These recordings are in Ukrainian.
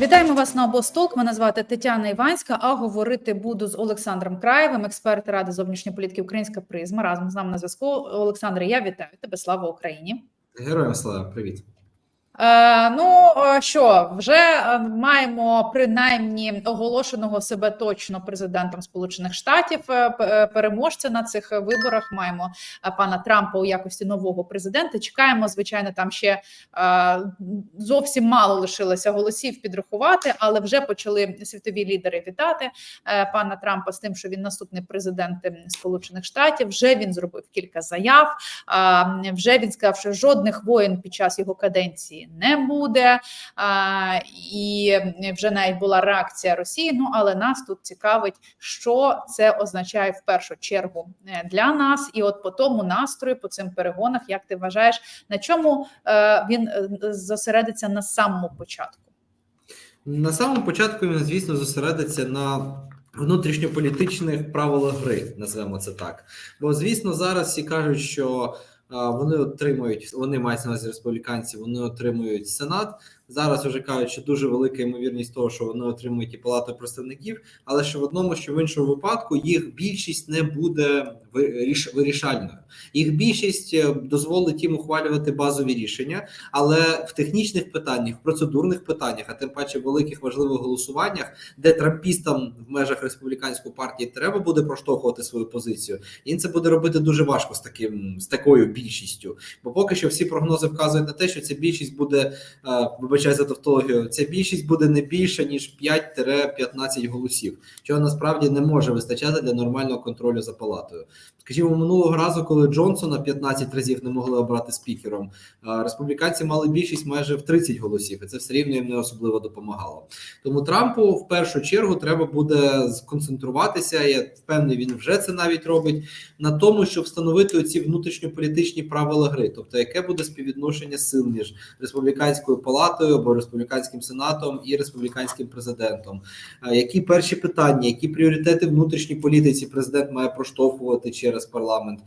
Вітаємо вас на обостолк. Мене звати Тетяна Іванська. А говорити буду з Олександром Краєвим, експерт Ради зовнішньої політики Українська призма. Разом з нами на зв'язку. Олександре, я вітаю тебе. Слава Україні. Героям слава, привіт. Е, ну е, що, вже е, маємо принаймні оголошеного себе точно президентом Сполучених Штатів переможця на цих виборах. Маємо пана Трампа у якості нового президента. Чекаємо, звичайно, там ще зовсім мало лишилося голосів підрахувати, але вже почали світові лідери вітати пана Трампа з тим, що він наступний президент е, Сполучених Штатів. Вже він зробив кілька заяв. Вже він сказав, що жодних воєн під час його каденції не буде. А, І вже навіть була реакція Росії. Ну але нас тут цікавить, що це означає в першу чергу е, для нас. І от по тому настрою, по цим перегонах, як ти вважаєш, на чому е, він е, зосередиться на самому початку? На самому початку він, звісно, зосередиться на внутрішньополітичних правилах гри, називаємо це так. Бо, звісно, зараз всі кажуть, що вони отримують, вони мають на увазі республіканці, вони отримують сенат. Зараз вже кажуть, що дуже велика ймовірність того, що вони отримують і палату представників, але що в одному, що в іншому випадку їх більшість не буде виріш- вирішальною. Їх більшість е, дозволить їм ухвалювати базові рішення, але в технічних питаннях, в процедурних питаннях, а тим паче в великих важливих голосуваннях, де трампістам в межах республіканської партії треба буде проштовхувати свою позицію, їм це буде робити дуже важко з таким з такою більшістю. Бо поки що всі прогнози вказують на те, що ця більшість буде, е, вибачаю за тавтологію, ця більшість буде не більше ніж 5-15 голосів, чого насправді не може вистачати для нормального контролю за палатою. Скажімо, минулого разу, коли Джонсона 15 разів не могли обрати спікером, е, республіканці мали більшість майже в 30 голосів, і це все рівно їм не особливо допомагало. Тому Трампу в першу чергу треба буде сконцентруватися. Я впевнений, він вже це навіть робить на тому, щоб встановити оці внутрішньополітичні правила гри, тобто яке буде співвідношення сил між республіканською палатою або республіканським сенатом і республіканським президентом. Е, Які перші питання, які пріоритети внутрішній політиці президент має проштовхувати через парламент?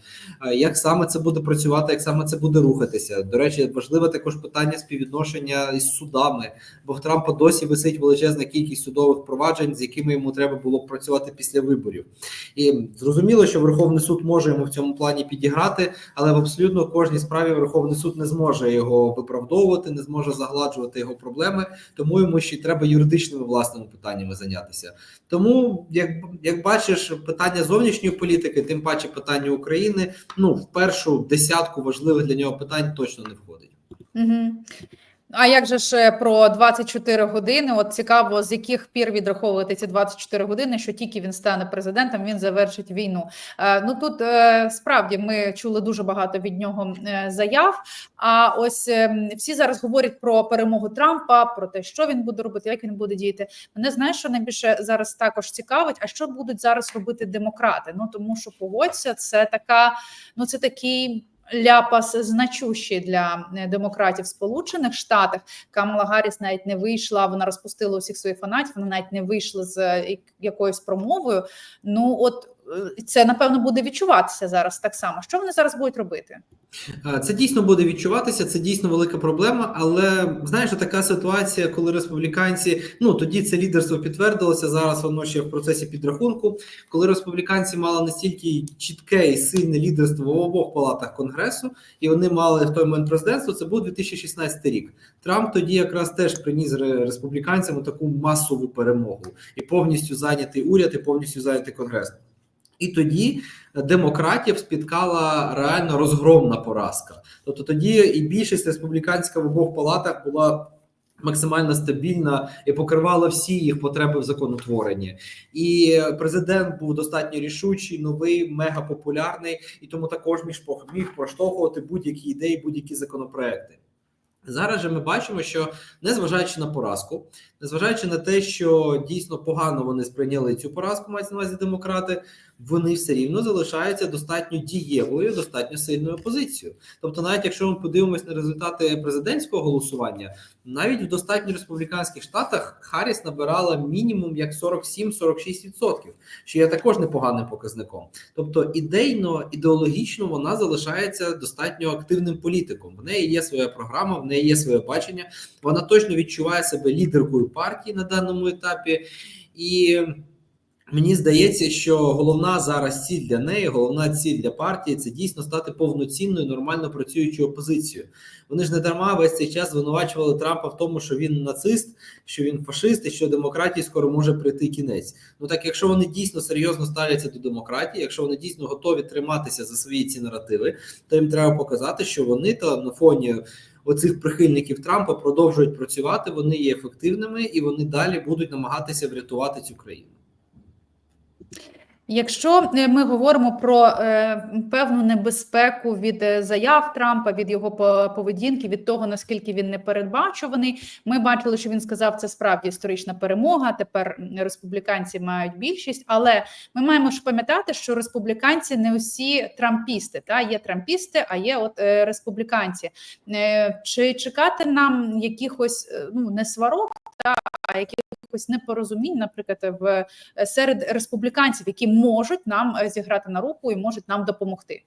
Е, Як саме це буде працювати, як саме це буде рухатися? До речі, важливе також питання співвідношення із судами, бо в Трампа досі висить величезна кількість судових проваджень, з якими йому треба було працювати після виборів. І зрозуміло, що Верховний суд може йому в цьому плані підіграти, але в абсолютно кожній справі Верховний суд не зможе його виправдовувати, не зможе загладжувати його проблеми, тому йому ще й треба юридичними власними питаннями зайнятися. Тому, як, як бачиш, питання зовнішньої політики, тим паче питання України, ну в першу десятку важливих для нього питань точно не входить. Угу. А як же ж е, про 24 години? От цікаво, з яких пір відраховувати ці 24 години, що тільки він стане президентом, він завершить війну. Е, ну тут е, справді ми чули дуже багато від нього заяв. А ось е, всі зараз говорять про перемогу Трампа, про те, що він буде робити, як він буде діяти. Мене знаєш, що найбільше зараз також цікавить, а що будуть зараз робити демократи? Ну тому що погодься, це така, ну це такий. Ляпас значущий для е, демократів Сполучених Штатах. Камала Гарріс навіть не вийшла. Вона розпустила усіх своїх фанатів. Вона навіть не вийшла з е, якоюсь промовою. Ну от це напевно буде відчуватися зараз так само. Що вони зараз будуть робити? Е, Це дійсно буде відчуватися, це дійсно велика проблема. Але знаєш, така ситуація, коли республіканці, ну тоді це лідерство підтвердилося. Зараз воно ще в процесі підрахунку. Коли республіканці мали настільки чітке і сильне лідерство в обох палатах конгресу, і вони мали в той момент президентство. Це був 2016 рік. Трамп тоді якраз теж приніс республіканцям таку масову перемогу і повністю зайнятий уряд, і повністю зайнятий конгрес. І тоді демократів спіткала реально розгромна поразка. Тобто тоді і більшість республіканська в обох палатах була максимально стабільна і покривала всі їх потреби в законотворенні. І президент був достатньо рішучий, новий, мегапопулярний, і тому також міг, міг проштовхувати будь-які ідеї, будь-які законопроекти. Зараз же ми бачимо, що незважаючи на поразку, незважаючи на те, що дійсно погано вони сприйняли цю поразку, мається на увазі демократи, вони все рівно залишаються достатньо дієвою, достатньо сильною позицією. Тобто, навіть якщо ми подивимось на результати президентського голосування, навіть в достатньо республіканських штатах Харріс набирала мінімум як 47-46%, що є також непоганим показником. Тобто ідейно, ідеологічно вона залишається достатньо активним політиком. В неї є своя програма, в неї є своє бачення. Вона точно відчуває себе лідеркою партії на даному етапі. І мені здається, що головна зараз ціль для неї, головна ціль для партії це дійсно стати повноцінною, нормально працюючою опозицією. Вони ж не дарма весь цей час звинувачували Трампа в тому, що він нацист, що він фашист, і що демократії скоро може прийти кінець. Ну так, якщо вони дійсно серйозно ставляться до демократії, якщо вони дійсно готові триматися за свої ці наративи, то їм треба показати, що вони то на фоні. Оцих прихильників Трампа продовжують працювати, вони є ефективними і вони далі будуть намагатися врятувати цю країну. Якщо е, ми говоримо про е, певну небезпеку від е, заяв Трампа, від його по- поведінки, від того наскільки він непередбачуваний, ми бачили, що він сказав, це справді історична перемога. Тепер республіканці мають більшість, але ми маємо ж пам'ятати, що республіканці не усі трампісти. Та є трампісти, а є от республіканці. Чи чекати нам якихось ну не сварок, та якихось непорозумінь, наприклад, в е, серед республіканців, які можуть нам е, зіграти на руку і можуть нам допомогти.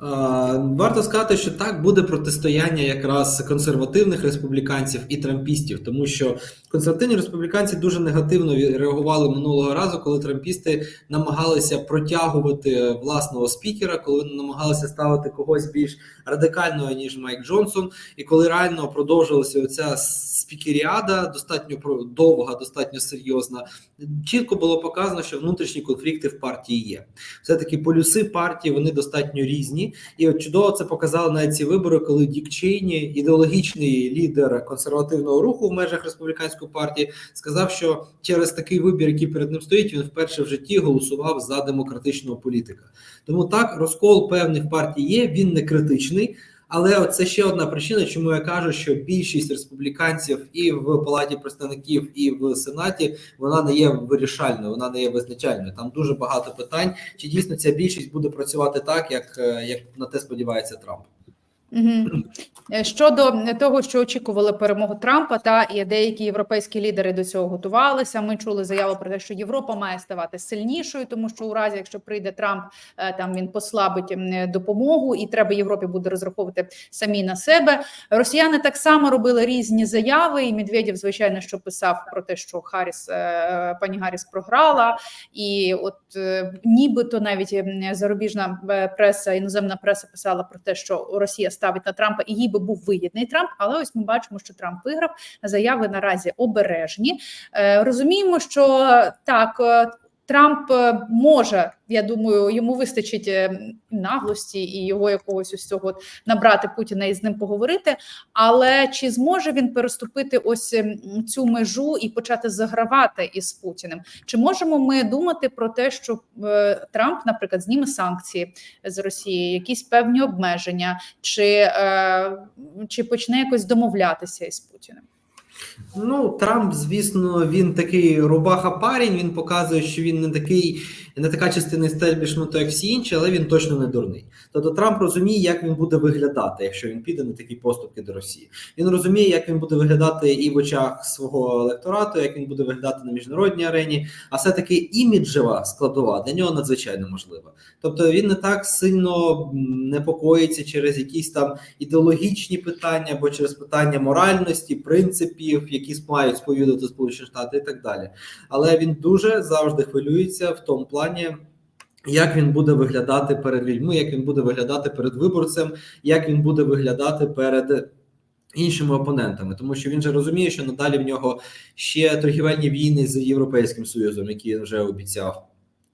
Варто сказати, що так буде протистояння якраз консервативних республіканців і трампістів, тому що консервативні республіканці дуже негативно реагували минулого разу, коли трампісти намагалися протягувати власного спікера, коли намагалися ставити когось більш радикального ніж Майк Джонсон, і коли реально продовжувалася оця спікеріада, достатньо довга, достатньо серйозна, чітко було показано, що внутрішні конфлікти в партії є. Все таки полюси партії вони достатньо різні. І от чудово це показали навіть ці вибори, коли Дік Чейні, ідеологічний лідер консервативного руху в межах республіканської партії, сказав, що через такий вибір, який перед ним стоїть, він вперше в житті голосував за демократичного політика. Тому так розкол певний в партії є. Він не критичний. Але це ще одна причина, чому я кажу, що більшість республіканців і в палаті представників, і в сенаті вона не є вирішальною, вона не є визначальною. Там дуже багато питань. Чи дійсно ця більшість буде працювати так, як, е, як на те сподівається Трамп? Угу. Щодо того, що очікували перемогу Трампа, та і деякі європейські лідери до цього готувалися. Ми чули заяву про те, що Європа має ставати сильнішою, тому що у разі, якщо прийде Трамп, е, там він послабить допомогу, і треба Європі буде розраховувати самі на себе. Росіяни так само робили різні заяви. І Медведєв, звичайно, що писав про те, що Харріс, е, пані Гарріс програла, і от е, нібито навіть зарубіжна е, преса, іноземна преса писала про те, що Росія ставить на Трампа, і їй би був вигідний Трамп. Але ось ми бачимо, що Трамп виграв. Заяви наразі обережні. Е, Розуміємо, що так. Трамп е, може, я думаю, йому вистачить е, наглості і його якогось ось цього набрати Путіна і з ним поговорити. Але чи зможе він переступити ось ем, цю межу і почати загравати із Путіним? Чи можемо ми думати про те, що е, Трамп, наприклад, зніме санкції з Росії, якісь певні обмеження, чи, чи почне якось домовлятися із Путіним? Ну, Трамп, звісно, він такий рубаха парень. Він показує, що він не такий, не така частина істеблішменту, як всі інші, але він точно не дурний. Тобто Трамп розуміє, як він буде виглядати, якщо він піде на такі поступки до Росії. Він розуміє, як він буде виглядати і в очах свого електорату, як він буде виглядати на міжнародній арені. А все-таки іміджева складова для нього надзвичайно можлива. Тобто він не так сильно непокоїться через якісь там ідеологічні питання або через питання моральності, принципів, які мають сповідати Сполучені Штати і так далі. Але він дуже завжди хвилюється в тому плані. Як він буде виглядати перед людьми, як він буде виглядати перед виборцем, як він буде виглядати перед іншими опонентами, тому що він же розуміє, що надалі в нього ще торгівельні війни з Європейським Союзом, які він вже обіцяв.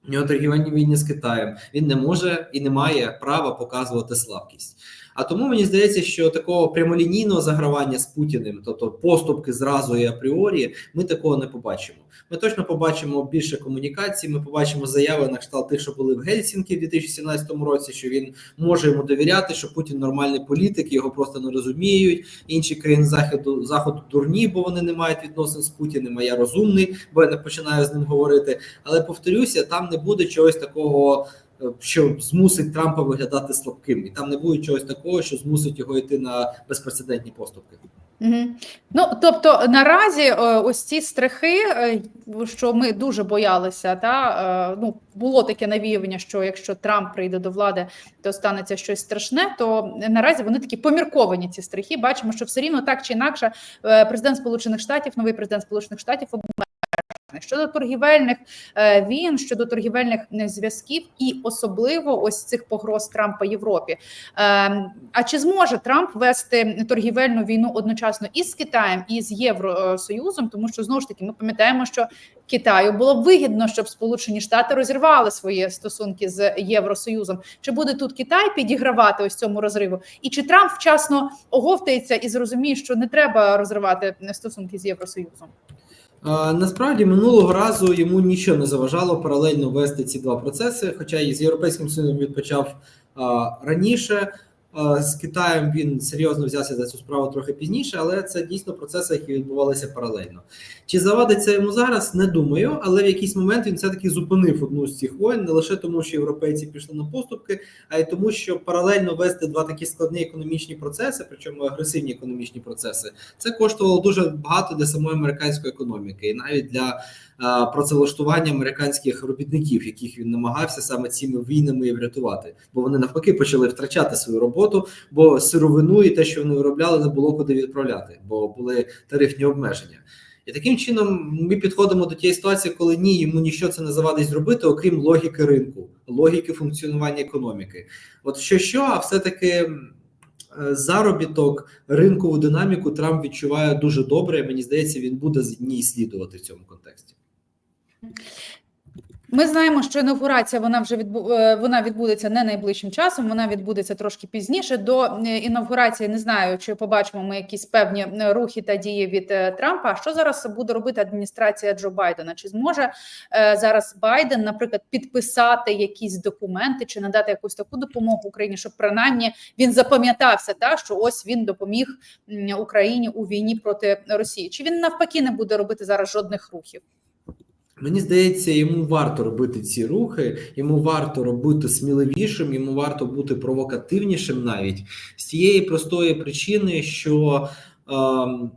У нього торгівельні війни з Китаєм. Він не може і не має права показувати слабкість. А тому мені здається, що такого прямолінійного загравання з Путіним, тобто поступки зразу і апріорі, ми такого не побачимо. Ми точно побачимо більше комунікацій. Ми побачимо заяви на кшталт тих, що були в Гельсінкі в 2017 році, що він може йому довіряти, що Путін нормальний політик, його просто не розуміють. Інші країни заходу заходу дурні, бо вони не мають відносин з Путіним. А я розумний, бо я не починаю з ним говорити. Але повторюся, там не буде чогось такого, що змусить Трампа виглядати слабким, і там не буде чогось такого, що змусить його йти на безпрецедентні поступки. Угу. Ну тобто наразі е, ось ці страхи, е, що ми дуже боялися, та е, ну було таке навіювання, що якщо Трамп прийде до влади, то станеться щось страшне. То наразі вони такі помірковані. Ці страхи. Бачимо, що все рівно так чи інакше, е, президент Сполучених Штатів, новий президент Сполучених Штатів. Щодо торгівельних е, війн, щодо торгівельних е, зв'язків, і особливо ось цих погроз Трампа Європі. Е, а чи зможе Трамп вести торгівельну війну одночасно і з Китаєм, і з Євросоюзом? Тому що знову ж таки ми пам'ятаємо, що Китаю було вигідно, щоб Сполучені Штати розірвали свої стосунки з Євросоюзом. Чи буде тут Китай підігравати ось цьому розриву? І чи Трамп вчасно оговтається і зрозуміє, що не треба розривати стосунки з Євросоюзом? Насправді минулого разу йому нічого не заважало паралельно вести ці два процеси. Хоча і з європейським союзом він почав раніше. А, З Китаєм він серйозно взявся за цю справу трохи пізніше, але це дійсно процеси, які відбувалися паралельно. Чи завадить це йому зараз? Не думаю, але в якийсь момент він все таки зупинив одну з цих воєн не лише тому, що європейці пішли на поступки, а й тому, що паралельно вести два такі складні економічні процеси, причому агресивні економічні процеси, це коштувало дуже багато для самої американської економіки, і навіть для а, працевлаштування американських робітників, яких він намагався саме цими війнами врятувати, бо вони навпаки почали втрачати свою роботу, бо сировину і те, що вони виробляли, не було куди відправляти, бо були тарифні обмеження. І таким чином ми підходимо до тієї ситуації, коли ні, йому нічого це не завадить зробити, окрім логіки ринку, логіки функціонування економіки. От що, що, а все-таки е, заробіток, ринкову динаміку Трамп відчуває дуже добре. і Мені здається, він буде з ній слідувати в цьому контексті. Ми знаємо, що інаугурація вона вже відбу... е, вона відбудеться не найближчим часом. Вона відбудеться трошки пізніше. До е, інаугурації не знаю, чи побачимо ми якісь певні е, рухи та дії від Трампа. Що зараз буде робити адміністрація Джо Байдена? Чи зможе зараз Байден, наприклад, підписати якісь документи чи надати якусь таку допомогу Україні, щоб принаймні він запам'ятався, та що ось він допоміг Україні у війні проти Росії? Чи він навпаки не буде робити зараз жодних рухів? Мені здається, йому варто робити ці рухи, йому варто робити сміливішим, йому варто бути провокативнішим навіть з тієї простої причини, що ем,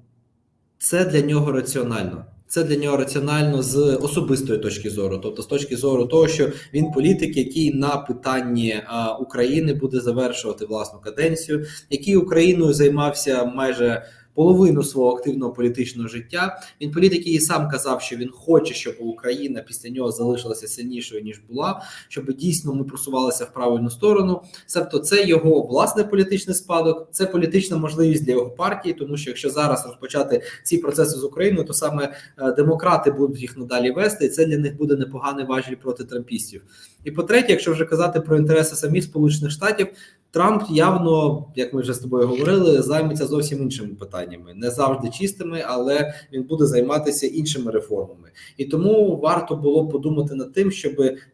це для нього раціонально. Це для нього раціонально з особистої точки зору, тобто з точки зору того, що він політик, який на питанні а, України буде завершувати власну каденцію, який Україною займався майже половину свого активного політичного життя. Він політик, який сам казав, що він хоче, щоб Україна після нього залишилася сильнішою ніж була, щоб дійсно ми просувалися в правильну сторону. Тобто, це його власний політичний спадок, це політична можливість для його партії, тому що якщо зараз розпочати ці процеси з Україною, то саме е, демократи будуть їх надалі вести, і це для них буде непоганий важіль проти трампістів. І по-третє, якщо вже казати про інтереси самих Сполучених Штатів, Трамп явно, як ми вже з тобою говорили, займеться зовсім іншими питаннями, не завжди чистими, але він буде займатися іншими реформами. І тому варто було подумати над тим, щоб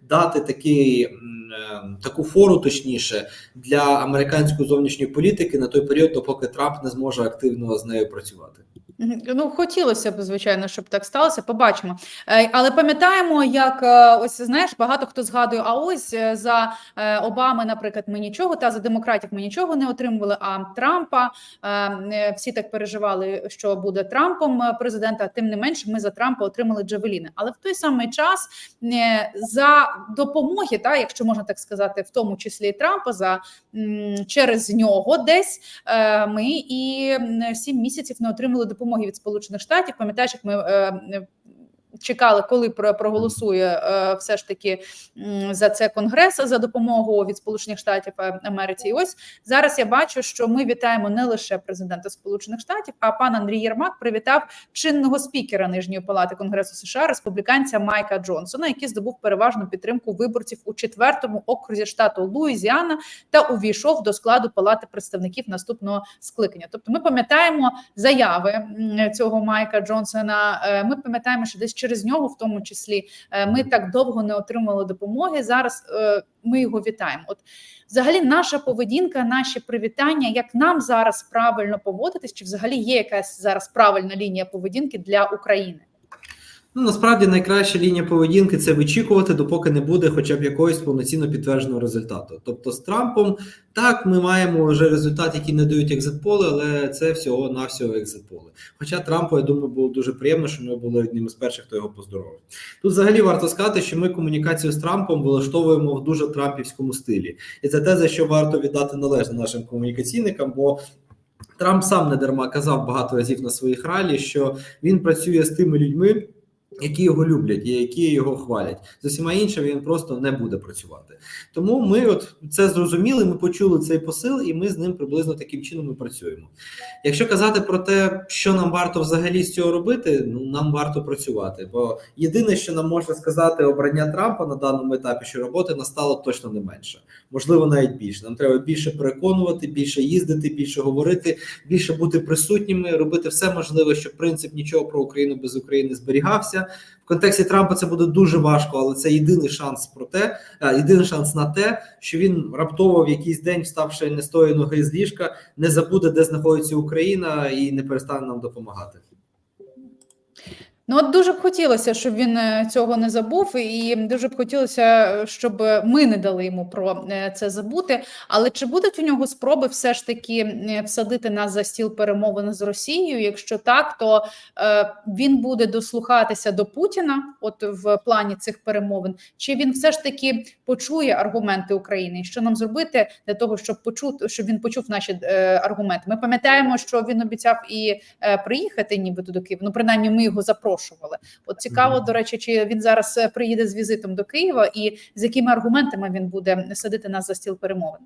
дати такий. е, Таку фору точніше для американської зовнішньої політики на той період, допоки Трамп не зможе активно з нею працювати. Ну, хотілося б, звичайно, щоб так сталося. Побачимо. Е, Але пам'ятаємо, як е, ось знаєш, багато хто згадує, а ось е, за Обами, наприклад, ми нічого, та за демократів ми нічого не отримували. А Трампа всі так переживали, що буде Трампом президента. Тим не менше, ми за Трампа отримали Джавеліни. Але в той самий час за допомоги, та якщо можна так сказати, в тому числі Трампа, за через нього десь ми і сім місяців не отримали допомоги від Сполучених Штатів. Пам'ятаєш, як ми е, чекали, коли про- проголосує е, все ж таки за це конгрес за допомогу від Сполучених Штатів е, Америці. І ось зараз я бачу, що ми вітаємо не лише президента Сполучених Штатів, а пан Андрій Єрмак привітав чинного спікера Нижньої палати Конгресу США, республіканця Майка Джонсона, який здобув переважну підтримку виборців у четвертому окрузі штату Луїзіана та увійшов до складу палати представників наступного скликання. Тобто, ми пам'ятаємо заяви цього Майка Джонсона. Е, Ми пам'ятаємо, що десь через нього, в тому числі, е, ми так довго не отримали допомоги. Зараз е, ми його вітаємо. От взагалі, наша поведінка, наші привітання, як нам зараз правильно поводитись, чи взагалі є якась зараз правильна лінія поведінки для України? Ну, насправді найкраща лінія поведінки це вичікувати, допоки не буде хоча б якогось повноцінно підтвердженого результату. Тобто з Трампом так ми маємо вже результат, який не дають екзитполи, але це всього навсього екзитполи. Хоча Трампу, я думаю, було дуже приємно, що ми були одним з перших, хто його поздоровив. Тут взагалі варто сказати, що ми комунікацію з Трампом влаштовуємо в дуже трампівському стилі, і це те, за що варто віддати належне нашим комунікаційникам, бо. Трамп сам не дарма казав багато разів на своїх ралі, що він працює з тими людьми, які його люблять і які його хвалять. З усіма іншими він просто не буде працювати. Тому ми от це зрозуміли. Ми почули цей посил, і ми з ним приблизно таким чином і працюємо. Якщо казати про те, що нам варто взагалі з цього робити, ну нам варто працювати. Бо єдине, що нам можна сказати, обрання Трампа на даному етапі, що роботи настало точно не менше, можливо, навіть більше. Нам треба більше переконувати, більше їздити, більше говорити, більше бути присутніми, робити все можливе, щоб принцип нічого про Україну без України зберігався. В контексті Трампа це буде дуже важко, але це єдиний шанс про те, е, єдиний шанс на те, що він раптово в якийсь день, вставши не з тої ноги з ліжка, не забуде, де знаходиться Україна, і не перестане нам допомагати. Ну, от дуже б хотілося, щоб він е, цього не забув, і дуже б хотілося, щоб ми не дали йому про е, це забути. Але чи будуть у нього спроби все ж таки е, всадити нас за стіл перемовин з Росією? Якщо так, то е, він буде дослухатися до Путіна, от в плані цих перемовин, чи він все ж таки почує аргументи України? Що нам зробити для того, щоб почути, щоб він почув наші е, аргументи? Ми пам'ятаємо, що він обіцяв і е, приїхати, нібито до Києва. Ну, принаймні, ми його запрошували. От цікаво, до речі, чи він зараз е, приїде з візитом до Києва, і з якими аргументами він буде садити нас за стіл перемовин?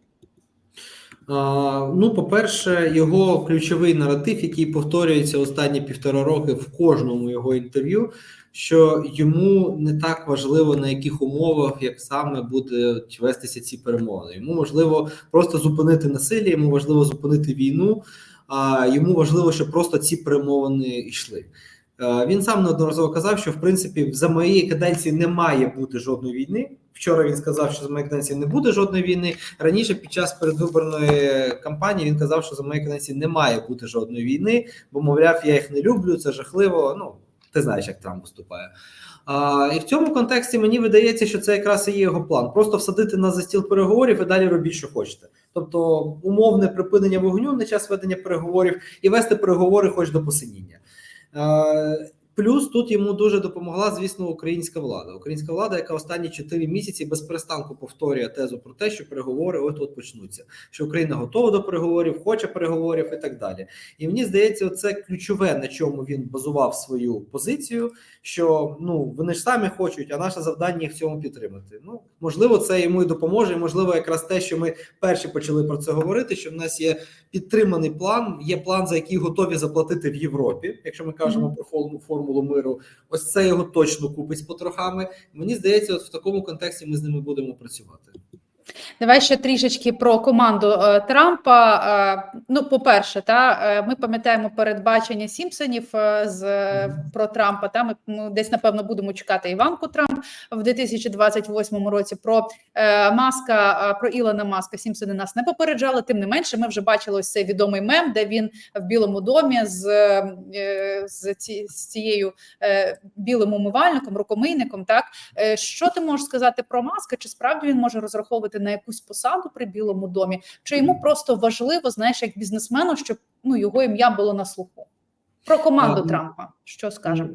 Ну, по-перше, його ключовий наратив, який повторюється останні півтора роки в кожному його інтерв'ю, що йому не так важливо на яких умовах, як саме будуть вестися ці перемовини. Йому важливо просто зупинити насилля, йому важливо зупинити війну, а йому важливо, щоб просто ці перемовини йшли. Е, Він сам неодноразово казав, що в принципі за моєї каденції не має бути жодної війни. Вчора він сказав, що за моєї каденції не буде жодної війни. Раніше під час передвиборної кампанії він казав, що за моєї каденції не має бути жодної війни, бо мовляв, я їх не люблю, це жахливо. Ну ти знаєш, як Трамп виступає. А, і в цьому контексті мені видається, що це якраз і є його план: просто всадити нас за стіл переговорів і далі робіть, що хочете. Тобто умовне припинення вогню на час ведення переговорів і вести переговори хоч до посиніння. Е, Плюс тут йому дуже допомогла, звісно, українська влада. Українська влада, яка останні 4 місяці без перестанку повторює тезу про те, що переговори от от почнуться, що Україна готова до переговорів, хоче переговорів і так далі. І мені здається, це ключове, на чому він базував свою позицію. Що ну вони ж самі хочуть, а наше завдання їх в цьому підтримати. Ну можливо, це йому і допоможе. і, Можливо, якраз те, що ми перші почали про це говорити. Що в нас є підтриманий план, є план, за який готові заплатити в Європі. Якщо ми кажемо про форму формулу миру, ось це його точно купить з потрохами. Мені здається, от в такому контексті ми з ними будемо працювати. Давай ще трішечки про команду е, Трампа. Е, ну, по-перше, та е, ми пам'ятаємо передбачення Сімпсонів з про Трампа. Та ми, ми десь напевно будемо чекати Іванку Трамп в 2028 році. Про Маска, про Ілона Маска Сімпсони нас не попереджали. Тим не менше, ми вже бачили ось цей відомий мем, де він в Білому домі з, з, ці, з цією білим умивальником, рукомийником. Так що ти можеш сказати про Маска? Чи справді він може розраховувати на якусь посаду при Білому домі? Чи йому просто важливо, знаєш, як бізнесмену, щоб ну його ім'я було на слуху? Про команду А, Трампа, що скажемо?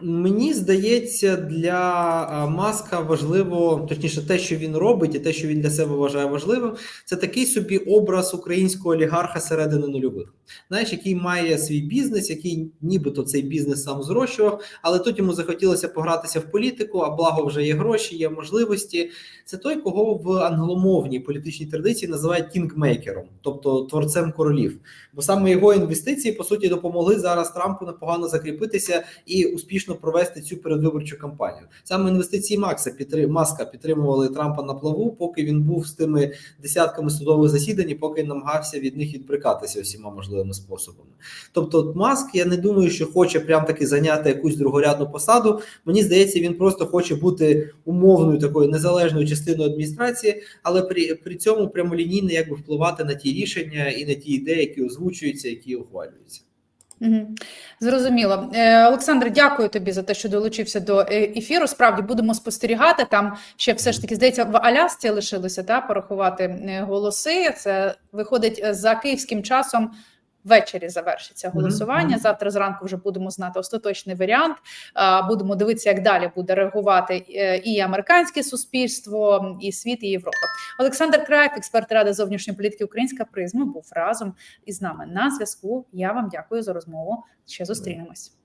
Мені здається, для маска важливо, точніше, те, що він робить, і те, що він для себе вважає важливим, це такий собі образ українського олігарха середини нульових. Знаєш, який має свій бізнес, який нібито цей бізнес сам зрощував, але тут йому захотілося погратися в політику, а благо вже є гроші, є можливості. Це той, кого в англомовній політичній традиції називають кінгмейкером, тобто творцем королів. Бо саме його інвестиції по суті допомогли зараз Трампу непогано закріпитися і успішно провести цю передвиборчу кампанію. Саме інвестиції Макса підтрим... Маска підтримували Трампа на плаву, поки він був з тими десятками судових засідань, і поки намагався від них відбрикатися усіма можливими способами. Тобто, Маск, я не думаю, що хоче прям таки зайняти якусь другорядну посаду. Мені здається, він просто хоче бути умовною такою незалежною частиною адміністрації, але при, при цьому прямолінійно якби впливати на ті рішення і на ті ідеї, які озвучуються, які ухвалюються. Зрозуміло. Е, Олександр, дякую тобі за те, що долучився до е, ефіру. Справді будемо спостерігати. Там ще все ж таки здається в Алясці лишилося та порахувати е, голоси. Це виходить за київським часом. Ввечері завершиться голосування. Завтра зранку вже будемо знати остаточний варіант. Будемо дивитися, як далі буде реагувати е, і американське суспільство, і світ, і Європа. Олександр Краєв, експерт ради зовнішньої політики Українська призма, був разом із нами на зв'язку. Я вам дякую за розмову. Ще зустрінемось.